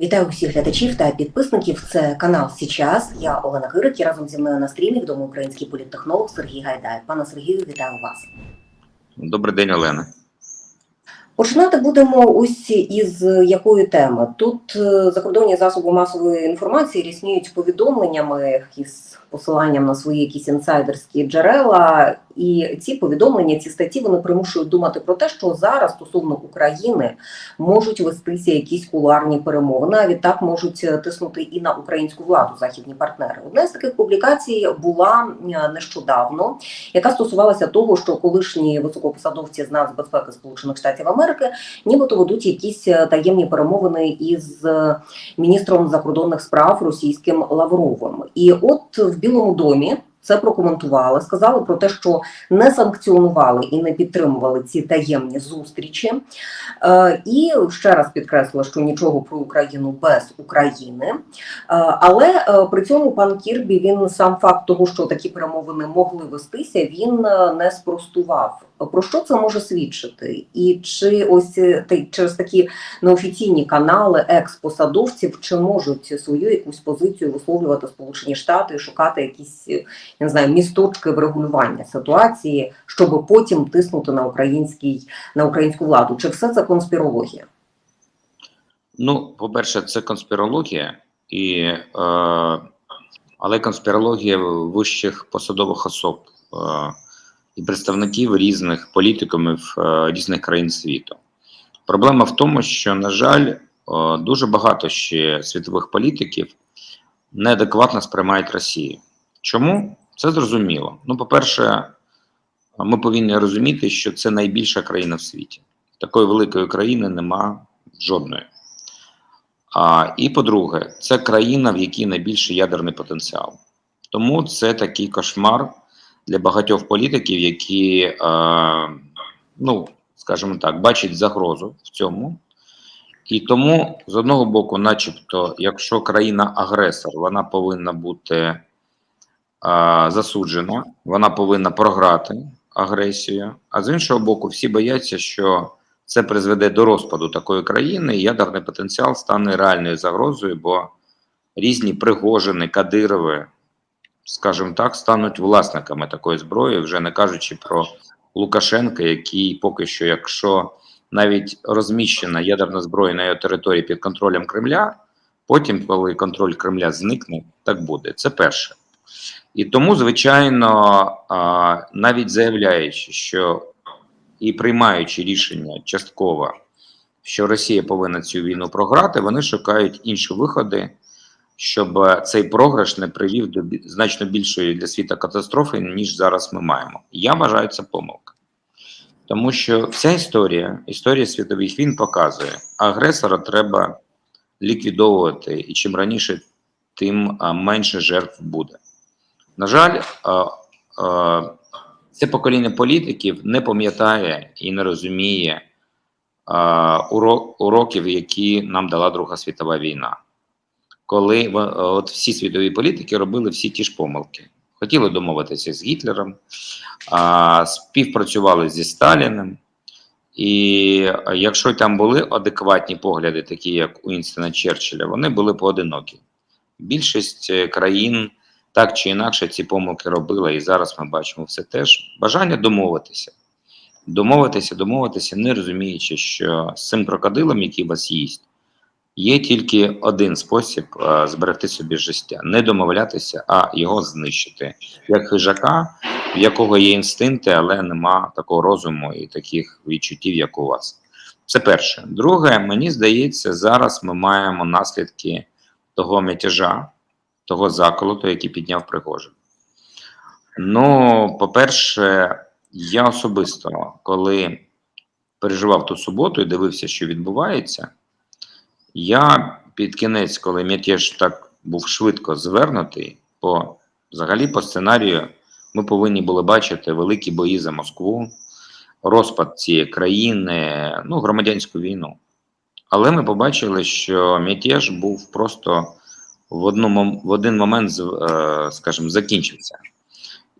Вітаю усіх глядачів та підписників. Це канал Січас. Я Олена Кирик і разом зі мною на стрімі відомий український політтехнолог Сергій Гайдай. Пане Сергію, вітаю вас. Добрий день, Олена. Починати будемо ось із якої теми. Тут е, закордонні засоби масової інформації рісніють повідомленнями із посиланням на свої якісь інсайдерські джерела. І ці повідомлення, ці статті вони примушують думати про те, що зараз стосовно України можуть вестися якісь кулуарні перемовини. А відтак можуть е, тиснути і на українську владу західні партнери. Одна з таких публікацій була е, нещодавно, яка стосувалася того, що колишні високопосадовці з нацбезпеки Сполучених Штатів Америки нібито ведуть якісь е, таємні перемовини із е, міністром закордонних справ російським Лавровим. І от в Білому домі. Це прокоментували, сказали про те, що не санкціонували і не підтримували ці таємні зустрічі. Е, і ще раз підкреслила, що нічого про Україну без України. Е, але е, при цьому пан Кірбі він сам факт того, що такі перемовини могли вестися, він не спростував. Про що це може свідчити? І чи ось та- через такі неофіційні канали екс-посадовців чи можуть свою якусь позицію висловлювати Сполучені Штати і шукати якісь не знаю місточки врегулювання ситуації, щоб потім тиснути на український на українську владу? Чи все це конспірологія? Ну, по-перше, це конспірологія, і, е, але конспірологія вищих посадових особ е, і представників різних політикумів е, різних країн світу. Проблема в тому, що, на жаль, е, дуже багато ще світових політиків неадекватно сприймають Росію. Чому? Це зрозуміло. Ну, по-перше, ми повинні розуміти, що це найбільша країна в світі. Такої великої країни нема жодної. А, і по-друге, це країна, в якій найбільший ядерний потенціал. Тому це такий кошмар для багатьох політиків, які, е, ну, скажімо так, бачать загрозу в цьому. І тому, з одного боку, начебто, якщо країна-агресор, вона повинна бути засуджена, вона повинна програти агресію. А з іншого боку, всі бояться, що це призведе до розпаду такої країни, і ядерний потенціал стане реальною загрозою, бо різні Пригожини, Кадирови, скажімо так, стануть власниками такої зброї, вже не кажучи про Лукашенка, який поки що, якщо навіть розміщена ядерна зброя на його території під контролем Кремля, потім, коли контроль Кремля зникне, так буде. Це перше. І тому, звичайно, навіть заявляючи, що і приймаючи рішення частково, що Росія повинна цю війну програти, вони шукають інші виходи, щоб цей програш не привів до значно більшої для світу катастрофи, ніж зараз ми маємо. Я вважаю це помилка. Тому що вся історія, історія світових війн показує, агресора треба ліквідовувати, і чим раніше, тим менше жертв буде. На жаль, а, а, це покоління політиків не пам'ятає і не розуміє а, уроків, які нам дала Друга світова війна. Коли от всі світові політики робили всі ті ж помилки. Хотіли домовитися з Гітлером, співпрацювали зі Сталіним. І якщо там були адекватні погляди, такі як у Інстона Черчилля, вони були поодинокі. Більшість е, країн так чи інакше ці помилки робила, і зараз ми бачимо все теж. Бажання домовитися. Домовитися, домовитися, не розуміючи, що з цим крокодилом, який вас їсть, є тільки один спосіб е, зберегти собі життя: не домовлятися, а його знищити. Як хижака, в якого є інстинкти, але нема такого розуму і таких відчуттів, як у вас. Це перше. Друге, мені здається, зараз ми маємо наслідки того мятежа, того заколоту, який підняв Пригожин. Ну, по-перше, я особисто, коли переживав ту суботу і дивився, що відбувається, я під кінець, коли мятеж так був швидко звернутий, по взагалі по сценарію ми повинні були бачити великі бої за Москву, розпад цієї країни, ну, громадянську війну. Але ми побачили, що мятеж був просто в, одному, в один момент, е, скажімо, закінчився.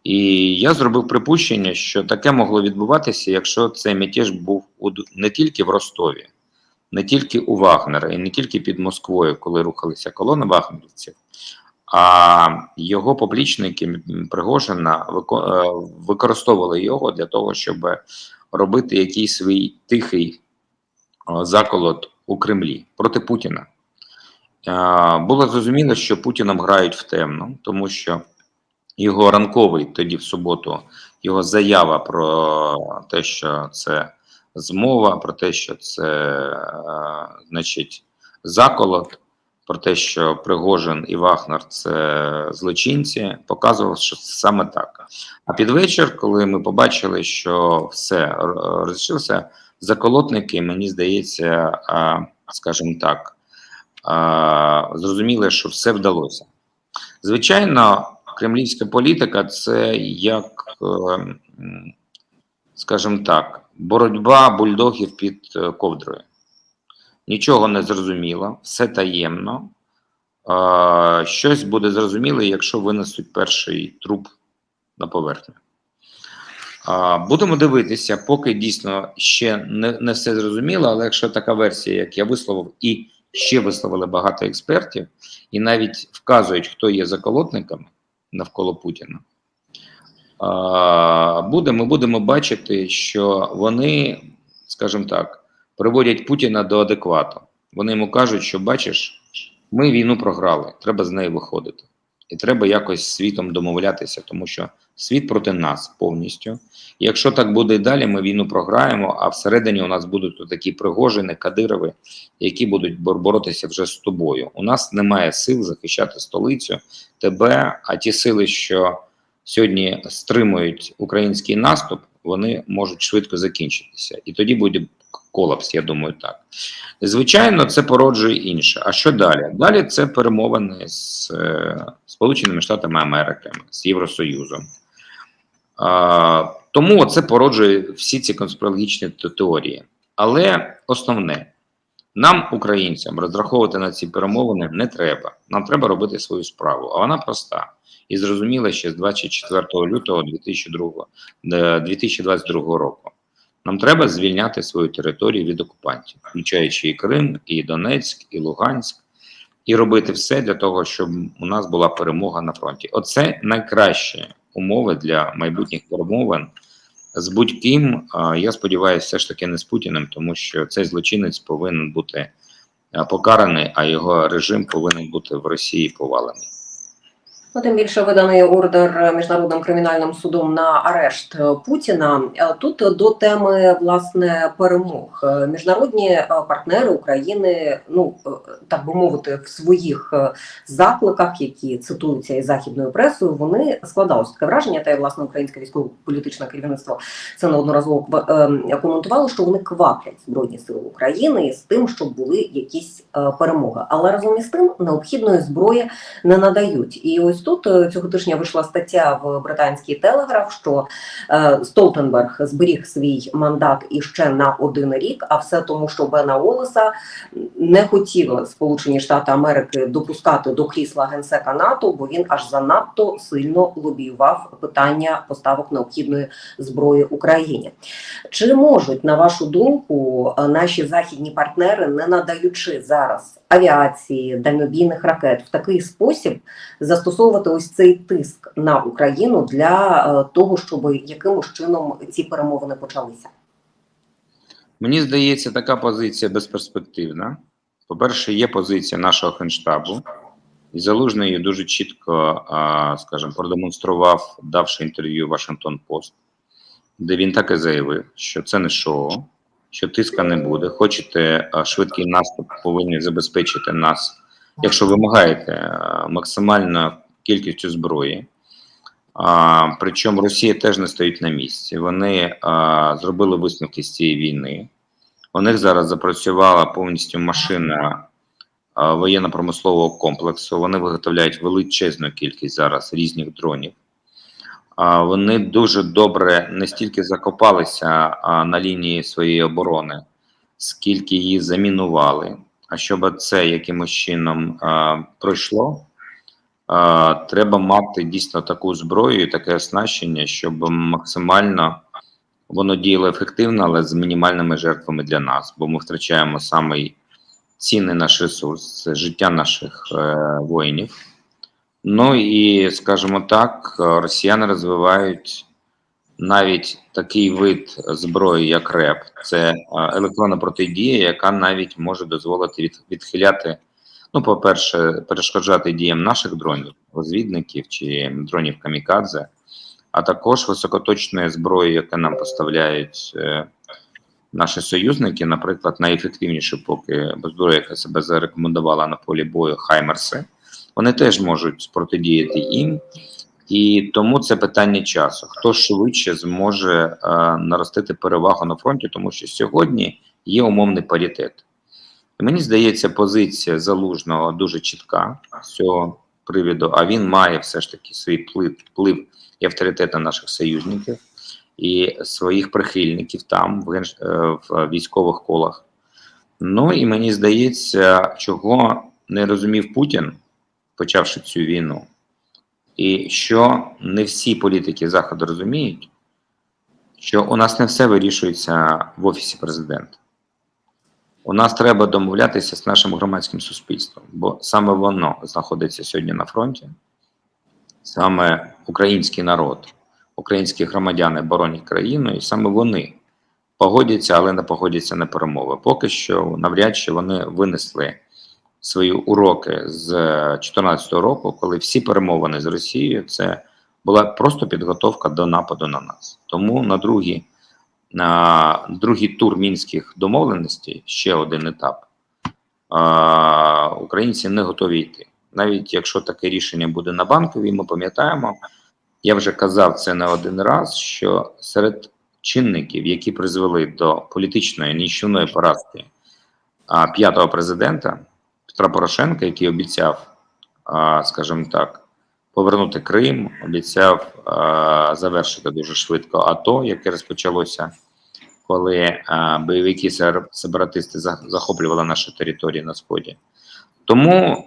І я зробив припущення, що таке могло відбуватися, якщо цей мятеж був не тільки в Ростові, не тільки у Вагнера і не тільки під Москвою, коли рухалися колони вагнерівців, а його поплічники Пригожина е, використовували його для того, щоб робити якийсь свій тихий заколот у Кремлі проти Путіна. Було зрозуміло, що Путіном грають в темну, тому що його ранковий тоді в суботу, його заява про те, що це змова, про те, що це е, значить заколот, про те, що Пригожин і Вагнер це злочинці, показував, що це саме так. А під вечір, коли ми побачили, що все розрішилося, заколотники, мені здається, скажімо так, зрозуміли, що все вдалося. Звичайно, кремлівська політика це як, е, скажімо так, боротьба бульдогів під е, ковдрою. Нічого не зрозуміло, все таємно. Щось буде зрозуміло, якщо винесуть перший труп на поверхню. Будемо дивитися, поки дійсно ще не все зрозуміло, але якщо така версія, як я висловив, і ще висловили багато експертів, і навіть вказують, хто є заколотниками навколо Путіна, буде, ми будемо бачити, що вони, скажімо так, приводять Путіна до адеквату. Вони йому кажуть, що бачиш, ми війну програли, треба з неї виходити. І треба якось світом домовлятися, тому що світ проти нас повністю. І якщо так буде і далі, ми війну програємо, а всередині у нас будуть такі пригожини, кадирови, які будуть бор- боротися вже з тобою. У нас немає сил захищати столицю, тебе, а ті сили, що сьогодні стримують український наступ, вони можуть швидко закінчитися. І тоді буде колапс, я думаю, так. Звичайно, це породжує інше. А що далі? Далі це перемовини з е, Сполученими Штатами Америки, з Євросоюзом. Тому це породжує всі ці конспірологічні теорії. Але основне, нам, українцям, розраховувати на ці перемовини не треба. Нам треба робити свою справу. А вона проста і зрозуміла ще з 24 лютого 2002, е, 2022 року. Нам треба звільняти свою територію від окупантів, включаючи і Крим, і Донецьк, і Луганськ, і робити все для того, щоб у нас була перемога на фронті. Оце найкращі умови для майбутніх перемовин з будь-ким. Я сподіваюся, все ж таки не з Путіним, тому що цей злочинець повинен бути покараний, а його режим повинен бути в Росії повалений. Ну, тим більше виданий ордер міжнародним кримінальним судом на арешт Путіна. Е, Тут до теми власне перемог Е, міжнародні е, партнери України, ну так би мовити, в своїх закликах, які цитуються із західною пресою, вони складалось таке враження, та й власне українське військово-політичне керівництво це неодноразово коментувало, що вони кваплять збройні сили України з тим, щоб були якісь перемоги. Але разом із тим необхідної зброї не надають. І ось тут е, цього тижня вийшла стаття в британський телеграф, що е, Столтенберг зберіг свій мандат іще на один рік, а все тому, що Бена Олеса не хотіли Сполучені Штати Америки допускати до крісла генсека НАТО, бо він аж занадто сильно лобіював питання поставок необхідної зброї Україні. Чи можуть, на вашу думку, е, наші західні партнери, не надаючи зараз авіації, дальнобійних ракет, в такий спосіб застосовувати ось цей тиск на Україну для е, того, щоб якимось чином ці перемовини почалися? Мені здається, така позиція безперспективна. По-перше, є позиція нашого генштабу, і Залужний її дуже чітко, скажімо, продемонстрував, давши інтерв'ю Вашингтон Пост, де він так і заявив, що це не шоу, що тиска не буде. Хочете швидкий наступ, повинні забезпечити нас, якщо вимагаєте максимальну кількістю зброї. Причому Росія теж не стоїть на місці. Вони зробили висновки з цієї війни. У них зараз запрацювала повністю машина воєнно-промислового комплексу. Вони виготовляють величезну кількість зараз різних дронів. Вони дуже добре не стільки закопалися на лінії своєї оборони, скільки її замінували. А щоб це якимось чином пройшло, треба мати дійсно таку зброю, і таке оснащення, щоб максимально воно діяло ефективно, але з мінімальними жертвами для нас, бо ми втрачаємо самий цінний наш ресурс це життя наших е, воїнів. Ну і скажімо так, росіяни розвивають навіть такий вид зброї, як РЕП, це е, електронна протидія, яка навіть може дозволити відхиляти. Ну, по-перше, перешкоджати діям наших дронів, розвідників чи дронів камікадзе, а також високоточної зброї, яке нам поставляють е, наші союзники, наприклад, найефективніше поки зброя, яка себе зарекомендувала на полі бою Хаймерси, вони теж можуть протидіяти їм. І тому це питання часу. Хто швидше зможе е, наростити перевагу на фронті, тому що сьогодні є умовний паритет. І мені здається, позиція залужного дуже чітка з цього привіду, а він має все ж таки свій вплив, вплив і авторитет на наших союзників і своїх прихильників там, в, е, в військових колах. Ну і мені здається, чого не розумів Путін, почавши цю війну, і що не всі політики Заходу розуміють, що у нас не все вирішується в Офісі президента. У нас треба домовлятися з нашим громадським суспільством, бо саме воно знаходиться сьогодні на фронті, саме український народ, українські громадяни боронять країну, і саме вони погодяться, але не погодяться на перемови. Поки що навряд чи вони винесли свої уроки з 2014 року, коли всі перемовини з Росією це була просто підготовка до нападу на нас. Тому на другий, на другий тур мінських домовленостей ще один етап. Українці не готові йти. Навіть якщо таке рішення буде на банковій, ми пам'ятаємо, я вже казав це не один раз, що серед чинників, які призвели до політичної нищівної поразки п'ятого президента Петра Порошенка, який обіцяв, скажімо так, повернути Крим, обіцяв завершити дуже швидко АТО, яке розпочалося, коли бойовики сепаратисти захоплювали наші території на сході. Тому,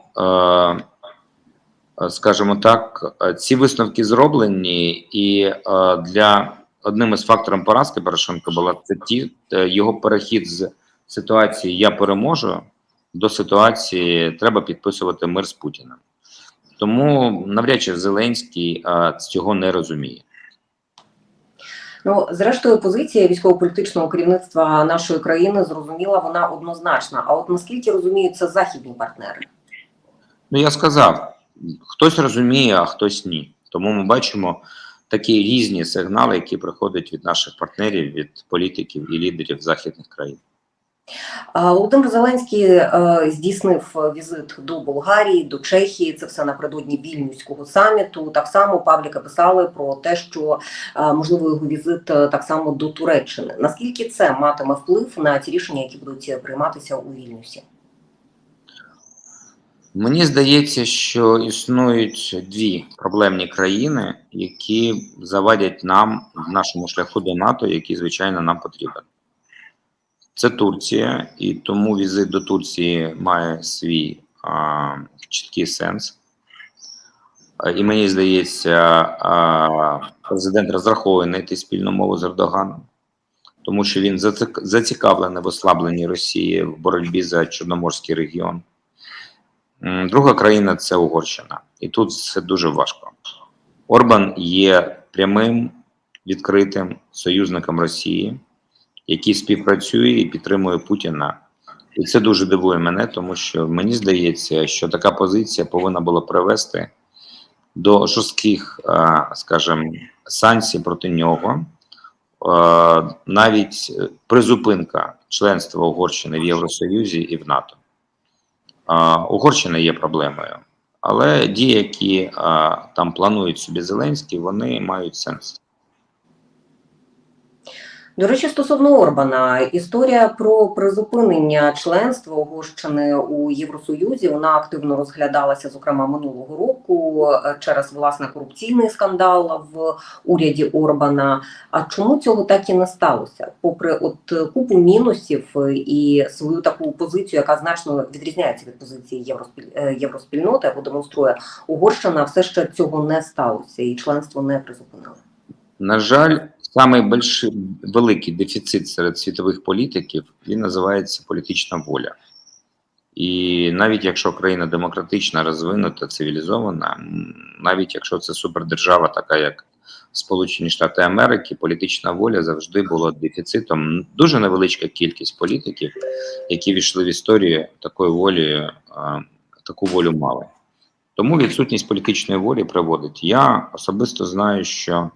скажімо так, ці висновки зроблені, і для одним із факторів поразки Порошенка була це ті е, його перехід з ситуації Я переможу до ситуації треба підписувати мир з Путіним. Тому навряд чи Зеленський е, цього не розуміє. Ну, зрештою, позиція військово-політичного керівництва нашої країни зрозуміла, вона однозначна. А от наскільки розуміють це західні партнери? Ну, я сказав, хтось розуміє, а хтось ні. Тому ми бачимо такі різні сигнали, які приходять від наших партнерів, від політиків і лідерів західних країн. Володимир Зеленський е, здійснив візит до Болгарії, до Чехії. Це все напередодні вільнюського саміту. Так само пабліка писали про те, що е, можливо його візит е, так само до Туреччини. Наскільки це матиме вплив на ті рішення, які будуть прийматися у Вільнюсі? Мені здається, що існують дві проблемні країни, які завадять нам в нашому шляху до НАТО, який, звичайно, нам потрібен. Це Турція, і тому візит до Турції має свій а, чіткий сенс. І мені здається, а, президент розраховує знайти спільну мову з Ердоганом, тому що він зацікавлений в ослабленні Росії в боротьбі за Чорноморський регіон. Друга країна це Угорщина, і тут все дуже важко. Орбан є прямим відкритим союзником Росії, який співпрацює і підтримує Путіна. І це дуже дивує мене, тому що мені здається, що така позиція повинна була привести до жорстких, е, скажімо, санкцій проти нього. Е, Навіть е, призупинка членства Угорщини в Євросоюзі і в НАТО. А, Угорщина є проблемою, але дії, які там планують собі Зеленський, вони мають сенс. До речі, стосовно Орбана, історія про призупинення членства Угорщини у Євросоюзі вона активно розглядалася, зокрема минулого року, е, через власне корупційний скандал в уряді Орбана. А чому цього так і не сталося? Попри от е, купу мінусів е, і свою таку позицію, яка значно відрізняється від позиції Євроспіль... євроспільноти, або демонструє Угорщина, все ще цього не сталося, і членство не призупинили. На жаль, самий великий дефіцит серед світових політиків він називається політична воля. І навіть якщо країна демократична, розвинута, цивілізована, навіть якщо це супердержава, така як Сполучені Штати Америки, політична воля завжди була дефіцитом. Дуже невеличка кількість політиків, які війшли в історію такої волі, таку волю мали. Тому відсутність політичної волі приводить. Я особисто знаю, що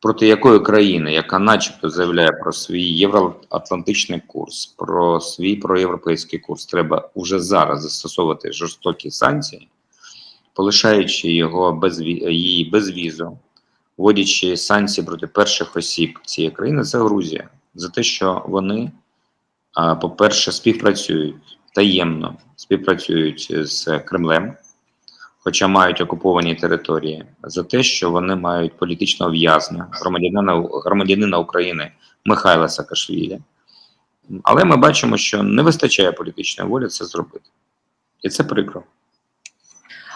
проти якої країни, яка начебто заявляє про свій євроатлантичний курс, про свій проєвропейський курс, треба уже зараз застосовувати жорстокі санкції, полишаючи його без її без візу, вводячи санкції проти перших осіб цієї країни, це Грузія. За те, що вони, по-перше, співпрацюють таємно, співпрацюють з Кремлем хоча мають окуповані території, за те, що вони мають політичного в'язня, громадянина, громадянина України Михайла Саакашвілі. Але ми бачимо, що не вистачає політичної волі це зробити. І це прикро.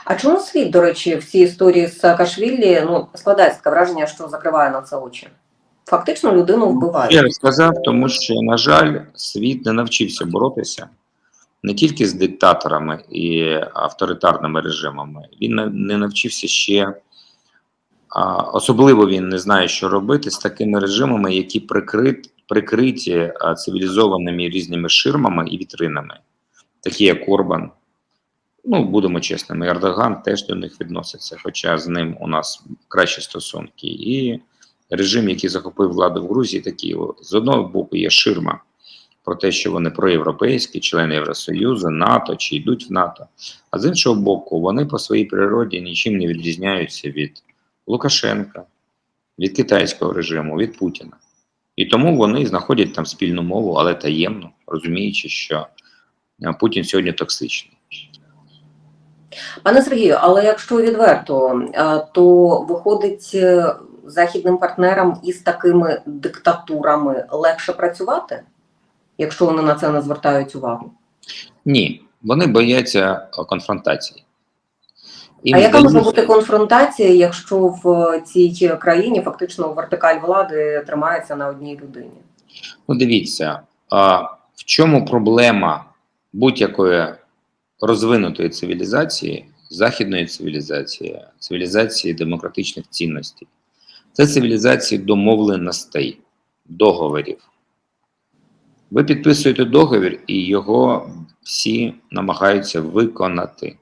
А чому світ, до речі, в цій історії з Саакашвілі ну, складається таке враження, що закриває на це очі? Фактично людину вбиває. Я сказав, тому що, на жаль, світ не навчився боротися не тільки з диктаторами і авторитарними режимами, він не- навчився ще, особливо він не знає, що робити з такими режимами, які прикрит, прикриті цивілізованими різними ширмами і вітринами, такі як Орбан. Ну, будемо чесними, Ердоган теж до них відноситься, хоча з ним у нас кращі стосунки. І режим, який захопив владу в Грузії, такий з одного боку є ширма про те, що вони проєвропейські, члени Євросоюзу, НАТО чи йдуть в НАТО. А з іншого боку, вони по своїй природі нічим не відрізняються від Лукашенка, від китайського режиму, від Путіна. І тому вони знаходять там спільну мову, але таємно, розуміючи, що е, Путін сьогодні токсичний. Пане Сергію, але якщо відверто, е, то виходить е, західним партнерам із такими диктатурами легше працювати, якщо вони на це не звертають увагу. Ні, вони бояться е, конфронтації. Їм А яка може бути конфронтація, якщо в цій країні фактично вертикаль влади тримається на одній людині? Ну, дивіться, а в чому проблема будь-якої розвинутої цивілізації, західної цивілізації, цивілізації демократичних цінностей? Це цивілізації домовленостей, договорів. Ви підписуєте договір, і його всі намагаються виконати.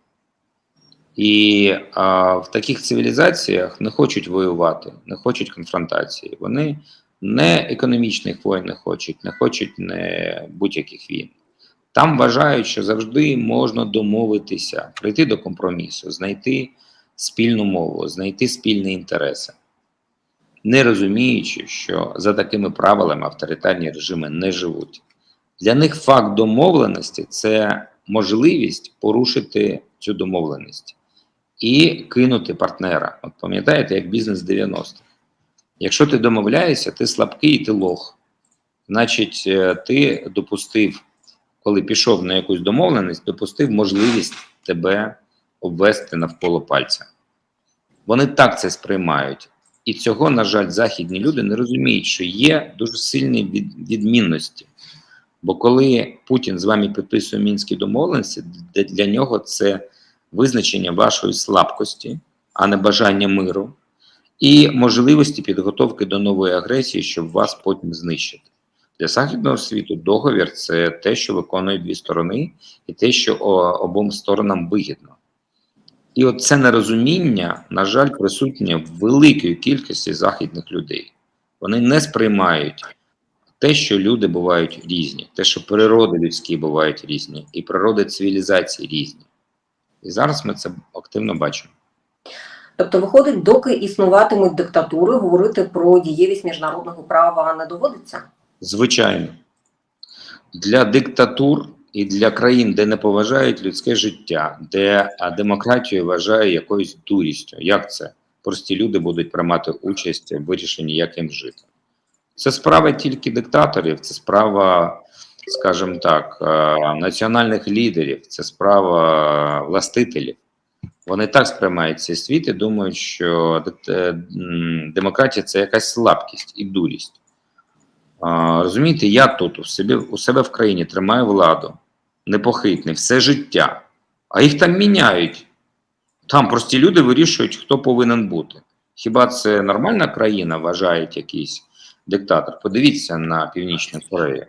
І а, в таких цивілізаціях не хочуть воювати, не хочуть конфронтації. Вони не економічних воїн не хочуть, не хочуть не будь-яких війн. Там вважають, що завжди можна домовитися, прийти до компромісу, знайти спільну мову, знайти спільні інтереси, не розуміючи, що за такими правилами авторитарні режими не живуть. Для них факт домовленості це можливість порушити цю домовленість і кинути партнера. От пам'ятаєте, як бізнес 90-х. Якщо ти домовляєшся, ти слабкий, ти лох. Значить, е, ти допустив, коли пішов на якусь домовленість, допустив можливість тебе обвести навколо пальця. Вони так це сприймають. І цього, на жаль, західні люди не розуміють, що є дуже сильні від- відмінності. Бо коли Путін з вами підписує мінські домовленості, для нього це визначення вашої слабкості, а не бажання миру, і можливості підготовки до нової агресії, щоб вас потім знищити. Для західного світу договір це те, що виконують дві сторони, і те, що обом сторонам вигідно. І от це нерозуміння, на жаль, присутнє в великій кількості західних людей. Вони не сприймають те, що люди бувають різні, те, що природи людські бувають різні, і природи цивілізації різні. І зараз ми це активно бачимо. Тобто, виходить, доки існуватимуть диктатури, говорити про дієвість міжнародного права не доводиться. Звичайно, для диктатур і для країн, де не поважають людське життя, де демократію вважає якоюсь дурістю. Як це? Прості люди будуть приймати участь в вирішенні, як їм жити. Це справа тільки диктаторів, це справа, скажімо так, е, національних лідерів, це справа властителів. Вони так сприймають цей світ і думають, що е, демократія це якась слабкість і дурість. Розумієте, я тут у себе, у себе в країні тримаю владу, непохитний, все життя, а їх там міняють. Там прості люди вирішують, хто повинен бути. Хіба це нормальна країна, вважають якийсь диктатор? Подивіться на Північну Корею.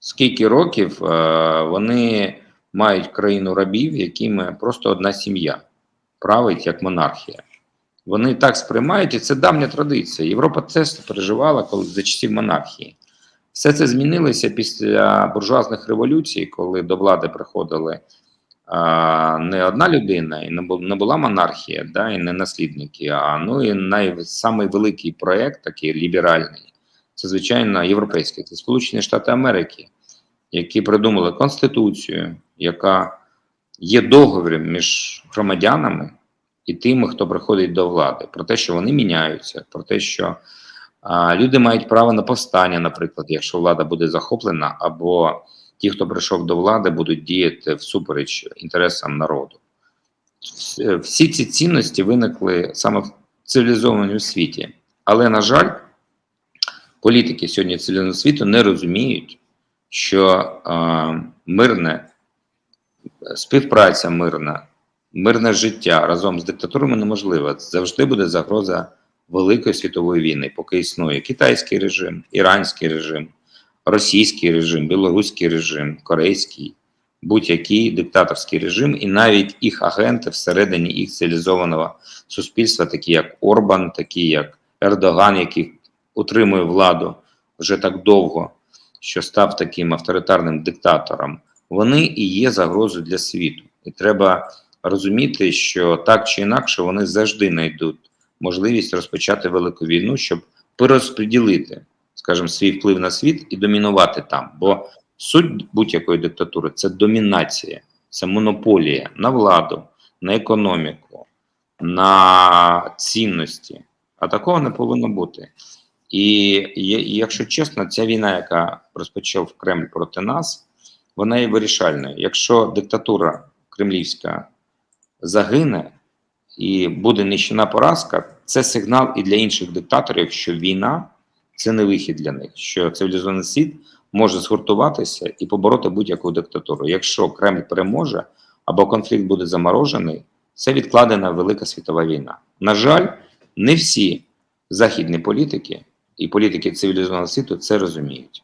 Скільки років е, вони мають країну рабів, якими просто одна сім'я править як монархія. Вони так сприймають, і це давня традиція. Європа це переживала коли за часів монархії. Все це змінилося після буржуазних революцій, коли до влади приходили а, не одна людина, і не бу- не була монархія, да, і не наслідники. А ну і най, самий великий проєкт, такий ліберальний, це звичайно європейський, це Сполучені Штати Америки, які придумали конституцію, яка є договором між громадянами і тими, хто приходить до влади, про те, що вони міняються, про те, що люди мають право на повстання, наприклад, якщо влада буде захоплена, або ті, хто прийшов до влади, будуть діяти всупереч інтересам народу. Всі ці цінності виникли саме в цивілізованому світі. Але, на жаль, політики сьогодні цивілізованого світу не розуміють, що е, мирне співпраця мирна, мирне життя разом з диктатурами неможливе. Завжди буде загроза великої світової війни, поки існує китайський режим, іранський режим, російський режим, білоруський режим, корейський, будь-який диктаторський режим, і навіть їх агенти всередині їх цивілізованого суспільства, такі як Орбан, такі як Ердоган, який утримує владу вже так довго, що став таким авторитарним диктатором вони і є загрозою для світу. І треба розуміти, що так чи інакше вони завжди знайдуть можливість розпочати велику війну, щоб перерозподілити, скажімо, свій вплив на світ і домінувати там. Бо суть будь-якої диктатури це домінація, це монополія на владу, на економіку, на цінності. А такого не повинно бути. І і якщо чесно, ця війна, яка розпочав Кремль проти нас, вона є вирішальною. Якщо диктатура кремлівська загине і буде нищена поразка, це сигнал і для інших диктаторів, що війна це не вихід для них, що цивілізований світ може згуртуватися і побороти будь-яку диктатуру. Якщо Кремль переможе або конфлікт буде заморожений, це відкладена велика світова війна. На жаль, не всі західні політики і політики цивілізованого світу це розуміють.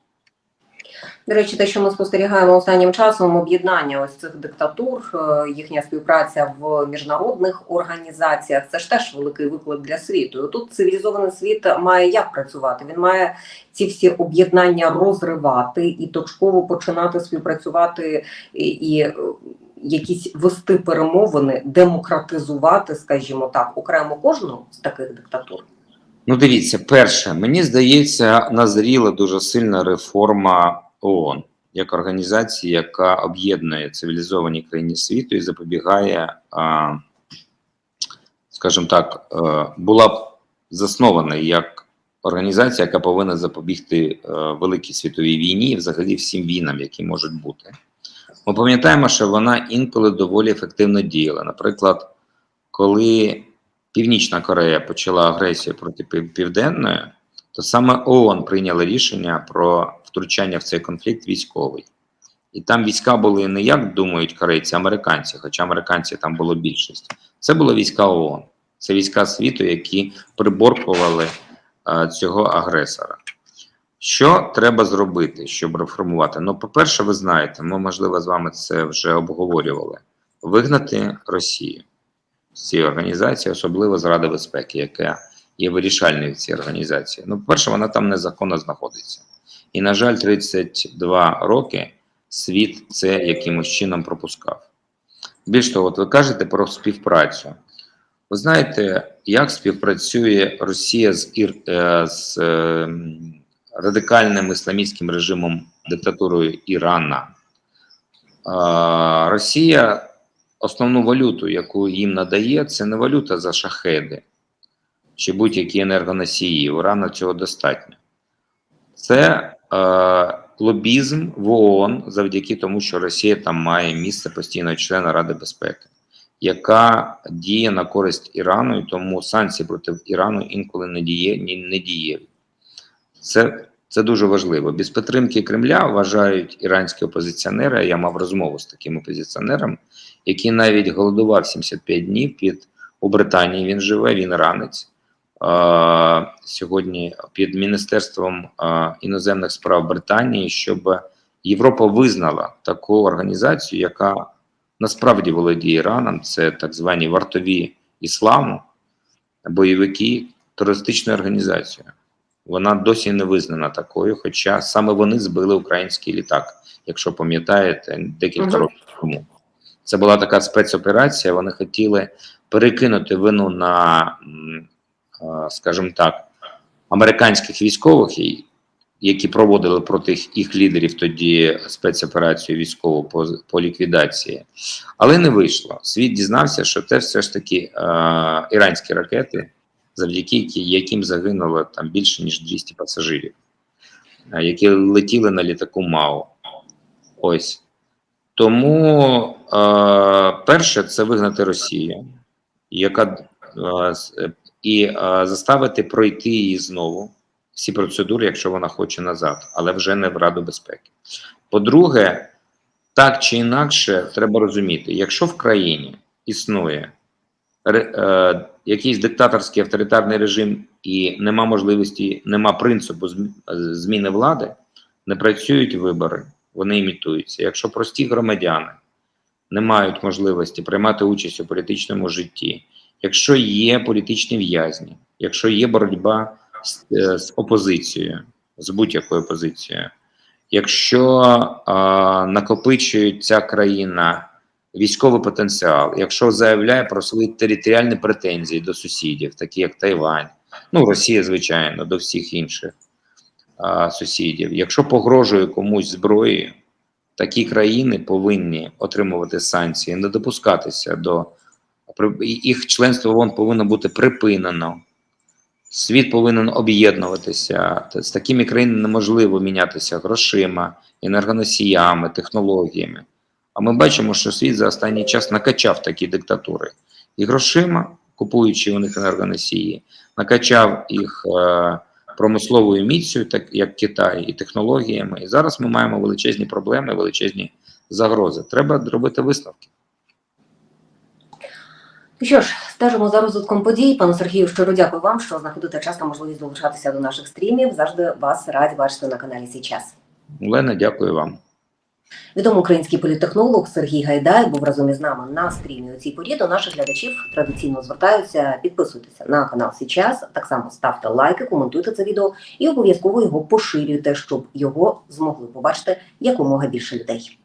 До речі, те, що ми спостерігаємо останнім часом, об'єднання ось цих диктатур, е, їхня співпраця в міжнародних організаціях, це ж теж великий виклик для світу. Тут цивілізований світ має як працювати. Він має ці всі об'єднання розривати і точково починати співпрацювати і, і е, якісь вести перемовини, демократизувати, скажімо так, окремо кожну з таких диктатур. Ну, дивіться, перше, мені здається, назріла дуже сильна реформа ООН як організації, яка об'єднує цивілізовані країни світу і запобігає, скажімо так, е, була б заснована як організація, яка повинна запобігти е, великій світовій війні і взагалі всім війнам, які можуть бути. Ми пам'ятаємо, що вона інколи доволі ефективно діяла. Наприклад, коли Північна Корея почала агресію проти Південної, то саме ООН прийняла рішення про втручання в цей конфлікт військовий. І там війська були не як думають корейці, американці, хоча американці там було більшість. Це були війська ООН. Це війська світу, які приборкували е, цього агресора. Що треба зробити, щоб реформувати? Ну, по-перше, ви знаєте, ми, можливо, з вами це вже обговорювали: вигнати Росію з цієї організації, особливо з Ради безпеки, яка є вирішальною в цій організації. Ну, по-перше, вона там незаконно знаходиться. І, на жаль, 32 роки світ це якимось чином пропускав. Більш того, от ви кажете про співпрацю. Ви знаєте, як співпрацює Росія з, е, з е, радикальним ісламістським режимом диктатурою Ірана? Росія основну валюту, яку їм надає, це не валюта за шахеди чи будь-які енергоносії. У Ірана цього достатньо. Це лобізм в ООН завдяки тому, що Росія там має місце постійного члена Ради безпеки. яка діє на користь Ірану, і тому санкції проти Ірану інколи не діє не дієві. Це, це дуже важливо. Без підтримки Кремля вважають іранські опозиціонери. Я мав розмову з таким опозиціонером, який навіть голодував 75 днів під у Британії. Він живе, він іранець. Сьогодні під Міністерством іноземних справ Британії, щоб Європа визнала таку організацію, яка насправді володіє Іраном. Це так звані вартові ісламу, бойовики терористичної організації. Вона досі не визнана такою, хоча саме вони збили український літак, якщо пам'ятаєте, декілька Мгм. років тому. Це була така спецоперація. Вони хотіли перекинути вину на, скажімо так, американських військових, які проводили проти їх- лідерів тоді спецоперацію військову по, по ліквідації, але не вийшло. Світ дізнався, що це все ж таки е, іранські ракети, завдяки яким загинуло там більше ніж 200 пасажирів, е, які летіли на літаку МАУ. Ось. Тому е, перше це вигнати Росію, яка е, е, і е, заставити пройти її знову всі процедури, якщо вона хоче назад, але вже не в Раду безпеки. По-друге, так чи інакше, треба розуміти, якщо в країні існує ре- е, якийсь диктаторський авторитарний режим і нема можливості, нема принципу зміни влади, не працюють вибори, вони імітуються. Якщо прості громадяни не мають можливості приймати участь у політичному житті, якщо є політичні в'язні, якщо є боротьба з, е, з опозицією, з будь-якою опозицією, якщо е, накопичує ця країна військовий потенціал, якщо заявляє про свої територіальні претензії до сусідів, такі як Тайвань, ну Росія, звичайно, до всіх інших а, сусідів, якщо погрожує комусь зброєю, такі країни повинні отримувати санкції, не допускатися до їх членство в ООН повинно бути припинено. Світ повинен об'єднуватися. З такими країнами неможливо мінятися грошима, енергоносіями, технологіями. А ми бачимо, що світ за останній час накачав такі диктатури і грошима, купуючи у них енергоносії, накачав їх е, промисловою міцю, так як Китай, і технологіями. І зараз ми маємо величезні проблеми, величезні загрози. Треба робити висновки. Ну Що ж, стежимо за розвитком подій. Пане Сергію, щиро дякую вам, що знаходите час та можливість долучатися до наших стрімів. Завжди вас раді бачити на каналі «Сій час». Олена, дякую вам. Відомий український політтехнолог Сергій Гайдай був разом із нами на стрімі у цій порі. До наших глядачів традиційно звертаються. Підписуйтеся на канал «Січас», так само ставте лайки, коментуйте це відео і обов'язково його поширюйте, щоб його змогли побачити якомога більше людей.